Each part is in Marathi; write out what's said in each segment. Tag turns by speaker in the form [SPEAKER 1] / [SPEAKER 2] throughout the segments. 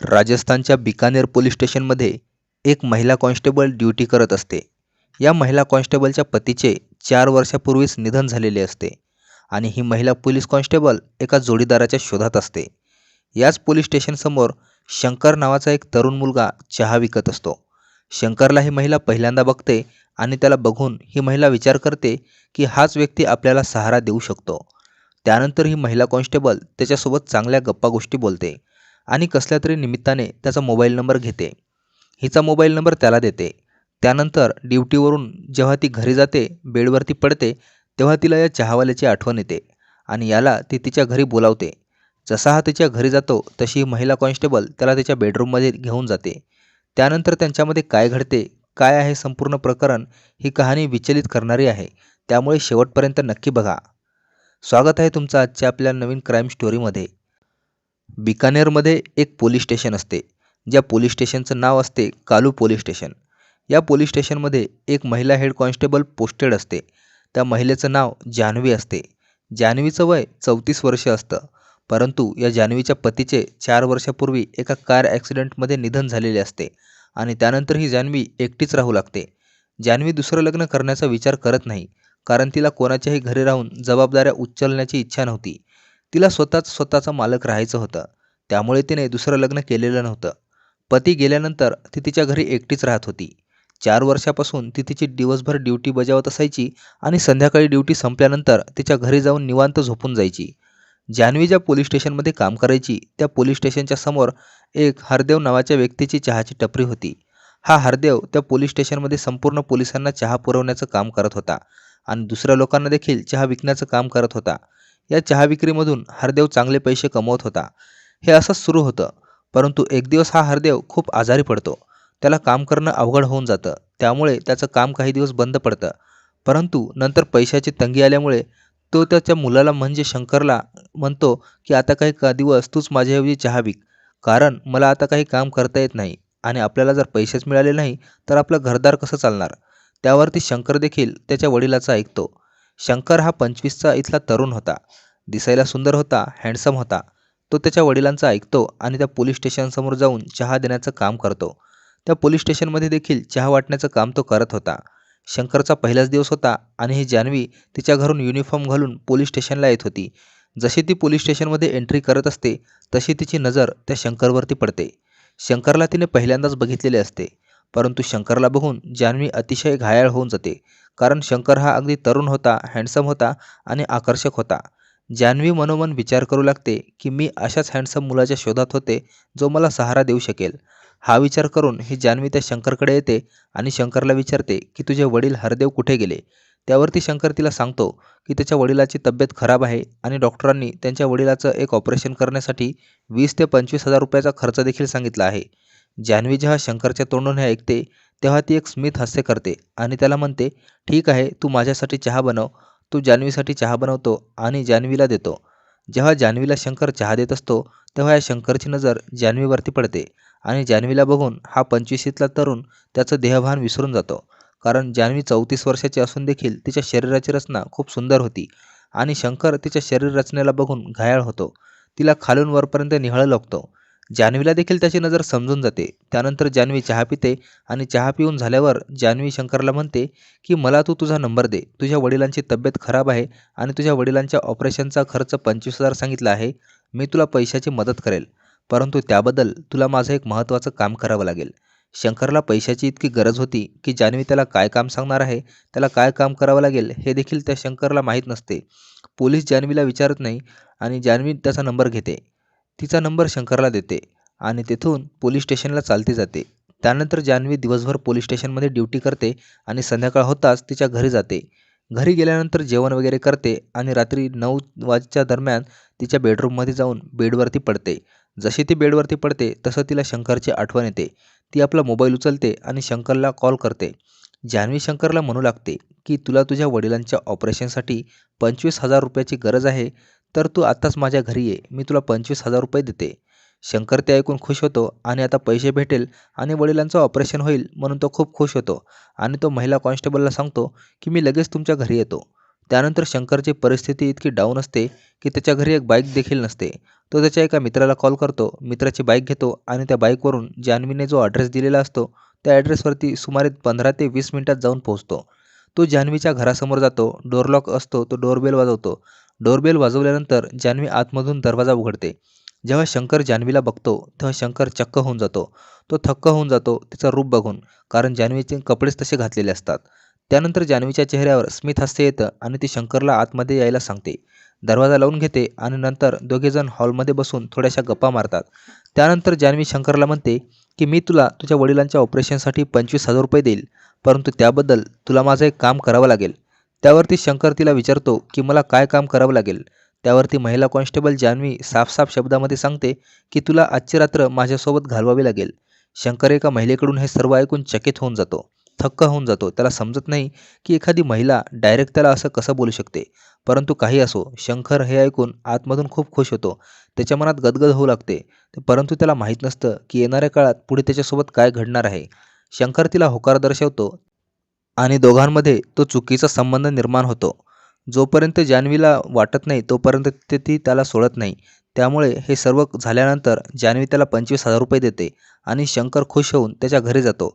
[SPEAKER 1] राजस्थानच्या बिकानेर पोलीस स्टेशनमध्ये एक महिला कॉन्स्टेबल ड्युटी करत असते. या महिला कॉन्स्टेबलच्या पतीचे चार वर्षापूर्वीच निधन झालेले असते आणि ही महिला पोलीस कॉन्स्टेबल एका जोडीदाराच्या शोधात असते. याच पोलीस स्टेशनसमोर शंकर नावाचा एक तरुण मुलगा चहा विकत असतो. शंकरला ही महिला पहिल्यांदा बघते आणि त्याला बघून ही महिला विचार करते की हाच व्यक्ती आपल्याला सहारा देऊ शकतो. त्यानंतर ही महिला कॉन्स्टेबल त्याच्यासोबत चांगल्या गप्पा गोष्टी बोलते. आणि कसल्या तरी निमित्ताने त्याचा मोबाईल नंबर घेते. हिचा मोबाईल नंबर त्याला देते. त्यानंतर ड्युटीवरून जेव्हा ती घरी जाते बेडवरती पडते तेव्हा तिला या चहावाल्याची आठवण येते आणि याला ती तिच्या घरी बोलावते. जसा हा तिच्या घरी जातो तशी ही महिला कॉन्स्टेबल त्याला त्याच्या बेडरूममध्ये घेऊन जाते. त्यानंतर त्यांच्यामध्ये काय घडते काय आहे संपूर्ण प्रकरण ही कहाणी विचलित करणारी आहे. त्यामुळे शेवटपर्यंत नक्की बघा. स्वागत आहे तुमचं आजच्या आपल्या नवीन क्राईम स्टोरीमध्ये बिकानेरमध्ये एक पोलीस स्टेशन असते. ज्या पोलीस स्टेशनचं नाव असते कालू पोलीस स्टेशन. या पोलीस स्टेशनमध्ये एक महिला हेड कॉन्स्टेबल पोस्टेड असते. त्या महिलेचं नाव जान्हवी असते. जान्हवीचं वय चौतीस वर्ष असतं. परंतु या जान्हवीच्या पतीचे चार वर्षापूर्वी एका कार ॲक्सिडेंटमध्ये निधन झालेले असते आणि त्यानंतर ही जान्हवी एकटीच राहू लागते. जान्हवी दुसरं लग्न करण्याचा विचार करत नाही कारण तिला कोणाच्याही घरी राहून जबाबदाऱ्या उचलण्याची इच्छा नव्हती. तिला स्वतःच स्वतःचा मालक राहायचं होतं. त्यामुळे तिने दुसरं लग्न केलेलं नव्हतं. पती गेल्यानंतर ती तिच्या घरी एकटीच राहत होती. चार वर्षापासून ती तिची दिवसभर ड्युटी बजावत असायची आणि संध्याकाळी ड्युटी संपल्यानंतर तिच्या घरी जाऊन निवांत झोपून जायची. जान्हवी ज्या पोलीस स्टेशनमध्ये काम करायची त्या पोलीस स्टेशनच्या समोर एक हरदेव नावाच्या व्यक्तीची चहाची टपरी होती. हा हरदेव त्या पोलीस स्टेशनमध्ये संपूर्ण पोलिसांना चहा पुरवण्याचं काम करत होता आणि दुसऱ्या लोकांना देखील चहा विकण्याचं काम करत होता. या चहा विक्रीमधून हरदेव चांगले पैसे कमवत होता. हे असंच सुरू होतं परंतु एक दिवस हा हरदेव खूप आजारी पडतो. त्याला काम करणं अवघड होऊन जातं. त्यामुळे त्याचं काम काही दिवस बंद पडतं. परंतु नंतर पैशाची तंगी आल्यामुळे तो त्याच्या मुलाला म्हणजे शंकरला म्हणतो की आता काही का दिवस तूच माझ्याऐवजी चहा विक. कारण मला आता काही काम करता येत नाही आणि आपल्याला जर पैसेच मिळाले नाही तर आपलं घरदार कसं चालणार? त्यावरती शंकर देखील त्याच्या वडिलाचा ऐकतो. शंकर हा पंचवीसचा इथला तरुण होता. दिसायला सुंदर होता हँडसम होता. तो त्याच्या वडिलांचा ऐकतो आणि त्या पोलीस स्टेशनसमोर जाऊन चहा देण्याचं काम करतो. त्या पोलीस स्टेशनमध्ये देखील चहा वाटण्याचं काम तो करत होता. शंकरचा पहिलाच दिवस होता आणि ही जान्हवी तिच्या घरून युनिफॉर्म घालून पोलीस स्टेशनला येत होती. जशी ती पोलीस स्टेशनमध्ये एंट्री करत असते तशी तिची नजर त्या शंकरवरती पडते. शंकरला तिने पहिल्यांदाच बघितलेले असते. परंतु शंकरला बघून जान्हवी अतिशय घायाळ होऊन जाते. कारण शंकर हा अगदी तरुण होता हँडसम होता आणि आकर्षक होता. जान्हवी मनोमन विचार करू लागते की मी अशाच हँडसम मुलाच्या शोधात होते जो मला सहारा देऊ शकेल. हा विचार करून ही जान्हवी त्या शंकरकडे येते आणि शंकरला विचारते की तुझे वडील हरदेव कुठे गेले? त्यावरती शंकर तिला सांगतो की त्याच्या वडिलाची तब्येत खराब आहे आणि डॉक्टरांनी त्यांच्या वडिलाचं एक ऑपरेशन करण्यासाठी वीस ते पंचवीस हजार रुपयाचा खर्च देखील सांगितला आहे. जान्हवी जेव्हा शंकरच्या तोंडून हे ऐकते तेव्हा ती एक स्मित हास्य करते आणि त्याला म्हणते ठीक आहे तू माझ्यासाठी चहा बनव. तू जान्हवीसाठी चहा बनवतो आणि जान्हवीला देतो. जेव्हा जान्हवीला शंकर चहा देत असतो तेव्हा या शंकरची नजर जान्हवीवरती पडते आणि जान्हवीला बघून हा पंचवीशीतला तरुण त्याचं देहभान विसरून जातो. कारण जान्हवी चौतीस वर्षाची असून देखील तिच्या शरीराची रचना खूप सुंदर होती आणि शंकर तिच्या शरीर रचनेला बघून घायाळ होतो. तिला खालून वरपर्यंत निहाळं लागतो. जान्हवीला देखील त्याची नजर समजून जाते. त्यानंतर जान्हवी चहा पिते आणि चहा पिऊन झाल्यावर जान्हवी शंकरला म्हणते की मला तू तुझा नंबर दे. तुझ्या वडिलांची तब्येत खराब आहे आणि तुझ्या वडिलांच्या ऑपरेशनचा खर्च पंचवीस हजार सांगितला आहे. मी तुला पैशाची मदत करेल. परंतु त्याबद्दल तुला माझं एक महत्त्वाचं काम करावं लागेल. शंकरला पैशाची इतकी गरज होती की जान्हवी त्याला काय काम सांगणार आहे त्याला काय काम करावं लागेल हे देखील त्या शंकरला माहीत नसते. पोलीस जान्हवीला विचारत नाही आणि जान्हवी त्याचा नंबर घेते. तिचा नंबर शंकरला देते आणि तेथून पोलीस स्टेशनला चालती जाते. त्यानंतर जान्हवी दिवसभर पोलीस स्टेशनमध्ये ड्युटी करते आणि संध्याकाळ होताच तिच्या घरी जाते. घरी गेल्यानंतर जेवण वगैरे करते आणि रात्री नऊ वाजच्या दरम्यान तिच्या बेडरूममध्ये जाऊन बेडवरती पडते. जशी ती बेडवरती पडते तसं तिला शंकरची आठवण येते. ती आपला मोबाईल उचलते आणि शंकरला कॉल करते. जान्हवी शंकरला म्हणू लागते की तुला तुझ्या वडिलांच्या ऑपरेशनसाठी पंचवीस हजार रुपयाची गरज आहे. तर तू आत्ताच माझ्या घरी ये. मी तुला पंचवीस हजार रुपये देते. शंकर ते ऐकून खुश होतो आणि आता पैसे भेटेल आणि वडिलांचं ऑपरेशन होईल म्हणून तो खूप खुश होतो. आणि तो महिला कॉन्स्टेबलला सांगतो की मी लगेच तुमच्या घरी येतो. त्यानंतर शंकरची परिस्थिती इतकी डाऊन असते की त्याच्या घरी एक बाईक देखील नसते. तो त्याच्या एका मित्राला कॉल करतो. मित्राची बाईक घेतो आणि त्या बाईकवरून जान्हवीने जो ॲड्रेस दिलेला असतो त्या ॲड्रेसवरती सुमारे पंधरा ते वीस मिनिटात जाऊन पोहोचतो. तो जान्हवीच्या घरासमोर जातो. डोरलॉक असतो. तो डोरबेल वाजवतो. डोरबेल वाजवल्यानंतर जान्हवी आतमधून दरवाजा उघडते. जेव्हा शंकर जान्हवीला बघतो तेव्हा शंकर चक्क होऊन जातो. तो थक्क होऊन जातो तिचा रूप बघून कारण जान्हवीचे कपडेच तसे घातलेले असतात. त्यानंतर जान्हवीच्या चेहऱ्यावर स्मित हास्य येतं आणि ती शंकरला आतमध्ये यायला सांगते. दरवाजा लावून घेते आणि नंतर दोघेजण हॉलमध्ये बसून थोड्याशा गप्पा मारतात. त्यानंतर जान्हवी शंकरला म्हणते की मी तुला तुझ्या वडिलांच्या ऑपरेशनसाठी पंचवीस हजार रुपये देईल परंतु त्याबद्दल तुला माझं एक काम करावं लागेल. त्यावरती शंकर तिला विचारतो की मला काय काम करावं लागेल? त्यावरती महिला कॉन्स्टेबल जान्हवी साफसाफ शब्दामध्ये सांगते की तुला आजची रात्र माझ्यासोबत घालवावी लागेल. शंकर एका महिलेकडून हे सर्व ऐकून चकित होऊन जातो थक्क होऊन जातो. त्याला समजत नाही की एखादी महिला डायरेक्ट त्याला असं कसं बोलू शकते. परंतु काही असो शंकर हे ऐकून आतमधून खूप खुश होतो. त्याच्या मनात गदगद होऊ लागते. परंतु त्याला माहीत नसतं की येणाऱ्या काळात पुढे त्याच्यासोबत काय घडणार आहे. शंकर तिला होकार दर्शवतो. आणि दोघांमध्ये तो चुकीचा संबंध निर्माण होतो. जोपर्यंत जान्हवीला वाटत नाही तोपर्यंत ते ती त्याला सोडत नाही. त्यामुळे हे सर्व झाल्यानंतर जान्हवी त्याला पंचवीस हजार रुपये देते आणि शंकर खुश होऊन त्याच्या घरी जातो.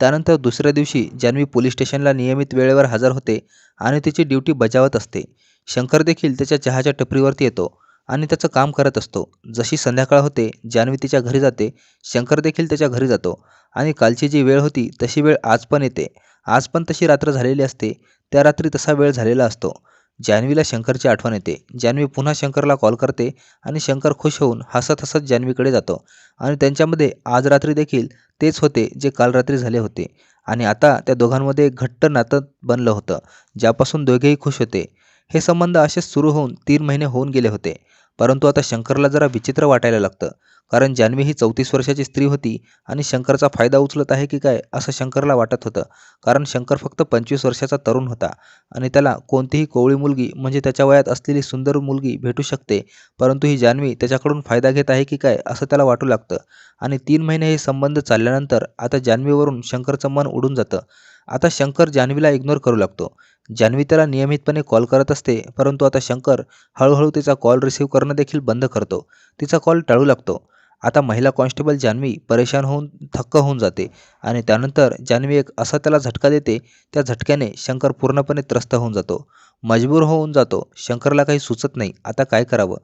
[SPEAKER 1] त्यानंतर दुसऱ्या दिवशी जान्हवी पोलीस स्टेशनला नियमित वेळेवर हजर होते आणि तिची ड्युटी बजावत असते. शंकर देखील त्याच्या चहाच्या टपरीवरती येतो आणि त्याचं काम करत असतो. जशी संध्याकाळ होते जान्हवी तिच्या घरी जाते शंकर देखील त्याच्या घरी जातो आणि कालची जी वेळ होती तशी वेळ आज पण येते. आज पण तशी रात्र झालेली असते. त्या रात्री तसा वेळ झालेला असतो. जान्हवीला शंकरची आठवण येते. जान्हवी पुन्हा शंकरला कॉल करते आणि शंकर खुश होऊन हसत हसत जान्हवीकडे जातो. आणि त्यांच्यामध्ये आज रात्री देखील तेच होते जे काल रात्री झाले होते. आणि आता त्या दोघांमध्ये एक घट्ट नातं बनलं होतं ज्यापासून दोघेही खुश होते. हे संबंध असेच सुरू होऊन तीन महिने होऊन गेले होते. परंतु आता शंकरला जरा विचित्र वाटायला लागतं. कारण जान्हवी ही चौतीस वर्षाची स्त्री होती आणि शंकरचा फायदा उचलत आहे की काय असं शंकरला वाटत होतं. कारण शंकर फक्त पंचवीस वर्षाचा तरुण होता आणि त्याला कोणतीही कोवळी मुलगी म्हणजे त्याच्या वयात असलेली सुंदर मुलगी भेटू शकते. परंतु ही जान्हवी त्याच्याकडून फायदा घेत आहे की काय असं त्याला वाटू लागतं. आणि तीन महिने हे संबंध चालल्यानंतर आता जान्हवीवरून शंकरचं मन उडून जातं. आता शंकर जान्हवीला इग्नोर करू लागतो. जान्हवी त्याला नियमितपणे कॉल करत असते परंतु आता शंकर हळूहळू तिचा कॉल रिसीव्ह करणं देखील बंद करतो. तिचा कॉल टाळू लागतो. आता महिला कॉन्स्टेबल जान्हवी परेशान होऊन थक्क होऊन जाते आणि त्यानंतर जान्हवी एक असा त्याला झटका देते त्या झटक्याने शंकर पूर्णपणे त्रस्त होऊन जातो. मजबूर होऊन जातो. शंकरला काही सुचत नाही. आता काय करावं?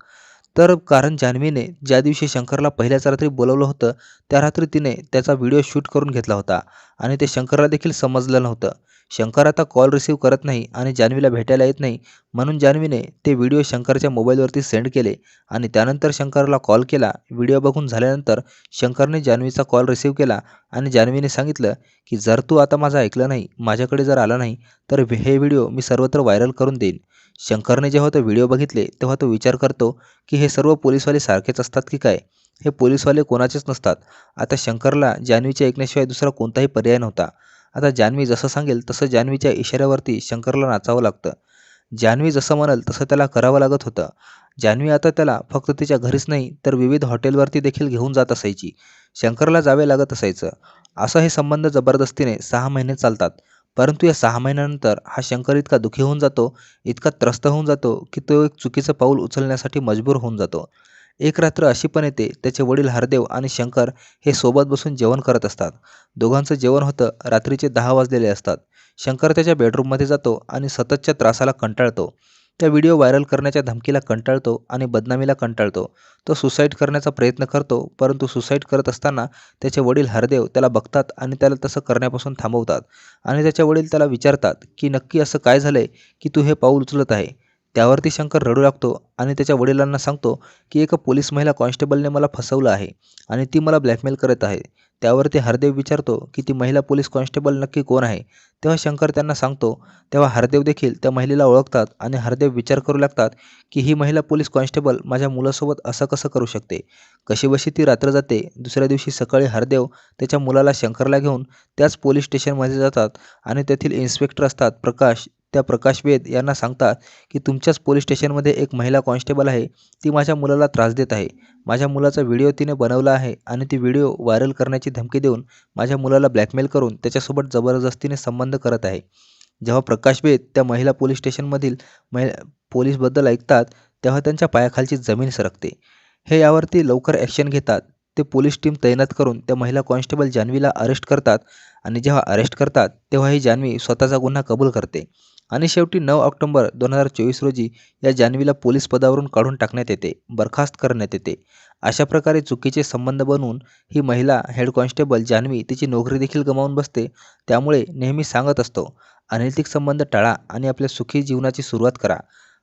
[SPEAKER 1] तर कारण जान्हवीने ज्या दिवशी शंकरला पहिल्याच रात्री बोलवलं होतं त्या रात्री तिने त्याचा व्हिडिओ शूट करून घेतला होता आणि ते शंकरला देखील समजलं नव्हतं. शंकर आता कॉल रिसीव्ह करत नाही आणि जान्हवीला भेटायला येत नाही. म्हणून जान्हवीने ते व्हिडिओ शंकरच्या मोबाईलवरती सेंड केले आणि त्यानंतर शंकरला कॉल केला. व्हिडिओ बघून झाल्यानंतर शंकरने जान्हवीचा कॉल रिसीव्ह केला आणि जान्हवीने सांगितलं की जर तू आता माझं ऐकलं नाही माझ्याकडे जर आला नाही तर हे व्हिडिओ मी सर्वत्र व्हायरल करून देईन. शंकरने जेव्हा तो व्हिडिओ बघितले तेव्हा तो विचार करतो की हे सर्व पोलीसवाले सारखेच असतात की काय? हे पोलीसवाले कोणाचेच नसतात. आता शंकरला जान्हवीचे ऐकण्याशिवाय दुसरा कोणताही पर्याय नव्हता. आता जान्हवी जसं सांगेल तसं जान्हवीच्या इशाऱ्यावरती शंकरला नाचावं लागतं. जान्हवी जसं म्हणाल तसं त्याला करावं लागत होतं. जान्हवी आता त्याला फक्त तिच्या घरीच नाही तर विविध हॉटेलवरती देखील घेऊन जात असायची. शंकरला जावे लागत असायचं. असं हे संबंध जबरदस्तीने सहा महिने चालतात. परंतु या सहा महिन्यानंतर हा शंकर इतका दुःखी होऊन जातो इतका त्रस्त होऊन जातो की तो एक चुकीचं पाऊल उचलण्यासाठी मजबूर होऊन जातो. एक रात्र अशी पण येते त्याचे वडील हरदेव आणि शंकर हे सोबत बसून जेवण करत असतात. दोघांचं जेवण होतं रात्रीचे दहा वाजलेले असतात. शंकर त्याच्या बेडरूममध्ये जातो आणि सततच्या त्रासाला कंटाळतो. त्या व्हिडिओ व्हायरल करण्याच्या धमकीला कंटाळतो आणि बदनामीला कंटाळतो. तो सुसाईड करण्याचा प्रयत्न करतो परंतु सुसाईड करत असताना त्याचे वडील हरदेव त्याला बघतात आणि त्याला तसं करण्यापासून थांबवतात. आणि त्याचे वडील त्याला विचारतात की नक्की असं काय झालं आहे की तू हे पाऊल उचलत आहे? त्यावरती शंकर रडू लागतो आणि त्याच्या वडिलांना सांगतो की एका पोलीस महिला कॉन्स्टेबलने मला फसवलं आहे आणि ती मला ब्लॅकमेल करत आहे. त्यावरती हरदेव विचारतो की ती महिला पोलीस कॉन्स्टेबल नक्की कोण आहे? तेव्हा शंकर त्यांना सांगतो तेव्हा हरदेव देखील त्या महिलेला ओळखतात आणि हरदेव विचार करू लागतात की ही महिला पोलीस कॉन्स्टेबल माझ्या मुलासोबत असं कसं करू शकते? कशीबशी ती रात्र जाते दुसऱ्या दिवशी सकाळी हरदेव त्याच्या मुलाला शंकरला घेऊन त्याच पोलीस स्टेशनमध्ये जातात आणि तेथील इन्स्पेक्टर असतात प्रकाश त्या प्रकाश वेद यांना सांगतात की तुमच्याच पोलीस स्टेशनमध्ये एक महिला कॉन्स्टेबल आहे. ती माझ्या मुलाला त्रास देत आहे. माझ्या मुलाचा व्हिडिओ तिने बनवला आहे आणि ती व्हिडिओ व्हायरल करण्याची धमकी देऊन माझ्या मुलाला ब्लॅकमेल करून त्याच्यासोबत जबरदस्तीने संबंध करत आहे. जेव्हा प्रकाश वेद त्या महिला पोलीस स्टेशनमधील महि पोलीसबद्दल ऐकतात तेव्हा त्यांच्या पायाखालची जमीन सरकते. हे यावरती लवकर ॲक्शन घेतात. ते पोलीस टीम तैनात करून त्या महिला कॉन्स्टेबल जान्हवीला अरेस्ट करतात आणि जेव्हा अरेस्ट करतात तेव्हा ही जान्हवी स्वतःचा गुन्हा कबूल करते. आणि शेवटी नऊ ऑक्टोंबर दोन हजार चोवीस रोजी या जान्हवीला पोलीस पदावरून काढून टाकण्यात येते बरखास्त करण्यात येते. अशा प्रकारे चुकीचे संबंध बनवून ही महिला हेड कॉन्स्टेबल जान्हवी तिची नोकरी देखील गमावून बसते त्यामुळे नेहमी सांगत असतो अनैतिक संबंध टाळा आणि आपल्या सुखी जीवनाची सुरुवात करा.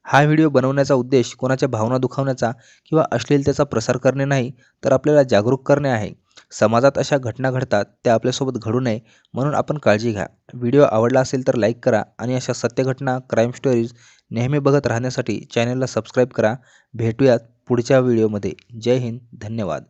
[SPEAKER 1] हा व्हिडिओ बनवण्याचा उद्देश कोणाच्या भावना दुखावण्याचा किंवा अश्लीलतेचा प्रसार करणे नाही तर आपल्याला जागरूक करणे आहे. समाजात अशा घटना घडतात त्या आपल्यासोबत घडू नये म्हणून आपण काळजी घ्या. व्हिडिओ आवडला असेल तर लाईक करा आणि अशा सत्यघटना क्राईम स्टोरीज नेहमी बघत राहण्यासाठी चॅनलला सबस्क्राईब करा. भेटूयात पुढच्या व्हिडिओमध्ये. जय हिंद धन्यवाद.